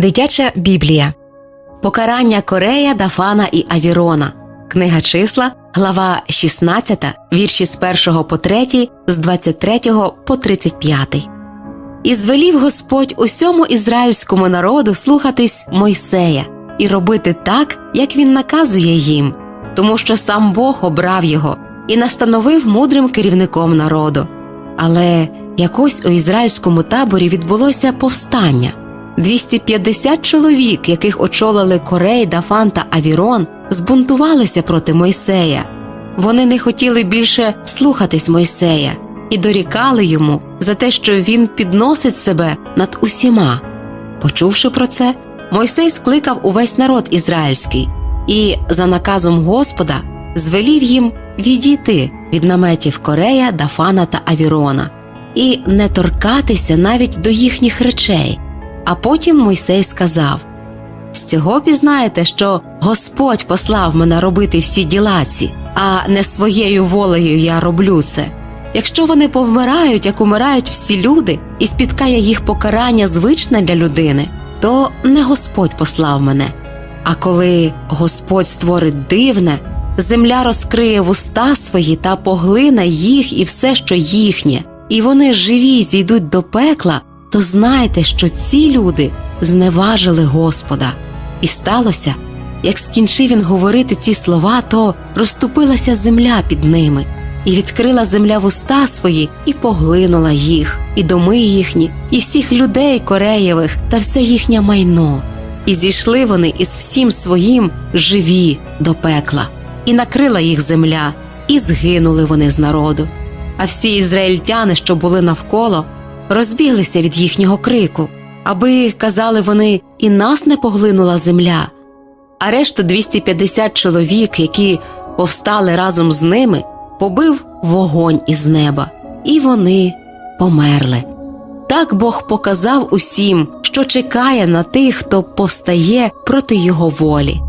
Дитяча Біблія Покарання Корея, Дафана і Авірона. Книга числа, глава 16, вірші з 1 по 3, з 23 по 35. І звелів Господь усьому ізраїльському народу слухатись Мойсея і робити так, як він наказує їм, тому що сам Бог обрав його і настановив мудрим керівником народу. Але якось у ізраїльському таборі відбулося повстання. 250 чоловік, яких очолили Корей, Дафан та Авірон, збунтувалися проти Мойсея. Вони не хотіли більше слухатись Мойсея і дорікали йому за те, що він підносить себе над усіма. Почувши про це, Мойсей скликав увесь народ ізраїльський і, за наказом Господа, звелів їм відійти від наметів Корея, Дафана та Авірона і не торкатися навіть до їхніх речей. А потім Мойсей сказав: З цього пізнаєте, що Господь послав мене робити всі діла ці, а не своєю волею я роблю це. Якщо вони повмирають, як умирають всі люди, і спіткає їх покарання звичне для людини, то не Господь послав мене. А коли Господь створить дивне, земля розкриє вуста свої та поглине їх і все, що їхнє, і вони живі зійдуть до пекла, то знайте, що ці люди зневажили Господа. І сталося, як скінчив він говорити ці слова, то розступилася земля під ними, і відкрила земля вуста свої, і поглинула їх, і доми їхні, і всіх людей Кореєвих та все їхнє майно. І зійшли вони із всім своїм живі до пекла, і накрила їх земля, і згинули вони з народу. А всі ізраїльтяни, що були навколо, розбіглися від їхнього крику, аби, казали вони, і нас не поглинула земля. А решту 250 чоловік, які повстали разом з ними, побив вогонь із неба, і вони померли. Так Бог показав усім, що чекає на тих, хто повстає проти його волі.